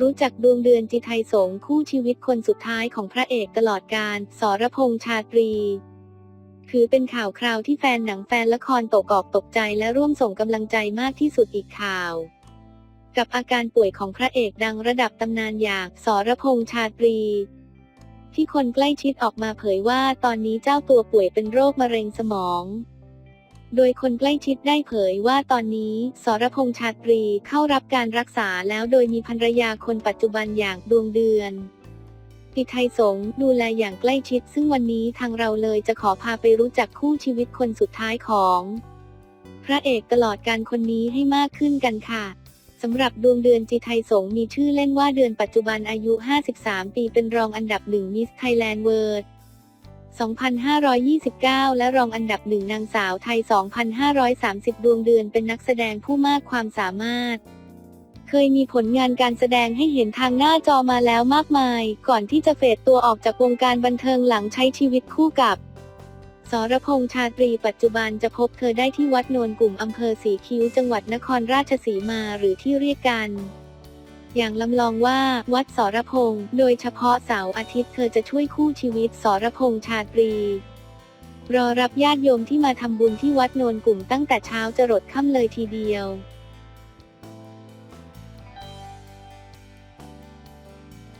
รู้จักดวงเดือนจิไทยสงคู่ชีวิตคนสุดท้ายของพระเอกตลอดกาลสรพงษ์ชาตรี ถือเป็นข่าวคราวที่แฟนหนังแฟนละครตกอกตกใจและร่วมส่งกำลังใจมากที่สุดอีกข่าว กับอาการป่วยของพระเอกดังระดับตำนานอย่างสรพงษ์ชาตรี ที่คนใกล้ชิดออกมาเผยว่าตอนนี้เจ้าตัวป่วยเป็นโรคมะเร็งสมอง โดยคนใกล้ชิดได้เผยว่าตอนนี้สรพงษ์ชาตรีเข้ารับการรักษาแล้วโดยมีภรรยาคนปัจจุบันอย่างดวงเดือนติไทยสงดูแลอย่างใกล้ชิด ซึ่งวันนี้ทางเราเลยจะขอพาไปรู้จักคู่ชีวิตคนสุดท้ายของ พระเอกตลอดการคนนี้ให้มากขึ้นกันค่ะสำหรับดวงเดือนจิไทยสงมีชื่อเล่นว่าเดือนปัจจุบันอายุ 53 ปีเป็นรองอันดับหนึ่งมิสไทยแลนด์เวิร์ด 2,529 และรองอันดับหนึ่งนางสาวไทย 2,530 ดวงเดือนเป็นนักแสดงผู้มากความสามารถ เคยมีผลงานการแสดงให้เห็นทางหน้าจอมาแล้วมากมาย ก่อนที่จะเฟดตัวออกจากวงการบันเทิงหลังใช้ชีวิตคู่กับสรพงษ์ชาตรีปัจจุบันจะพบเธอได้ที่วัดโนนกลุ่มอำเภอสีคิ้วจังหวัดนครราชสีมาหรือที่เรียกกัน อย่างลำลองว่าวัดสรพงษ์โดยเฉพาะเสาร์อาทิตย์เธอจะช่วยคู่ชีวิตสรพงษ์ชาตรี รอรับญาติโยมที่มาทำบุญที่วัดโนนกลุ่มตั้งแต่เช้าจะรดค่ำเลยทีเดียว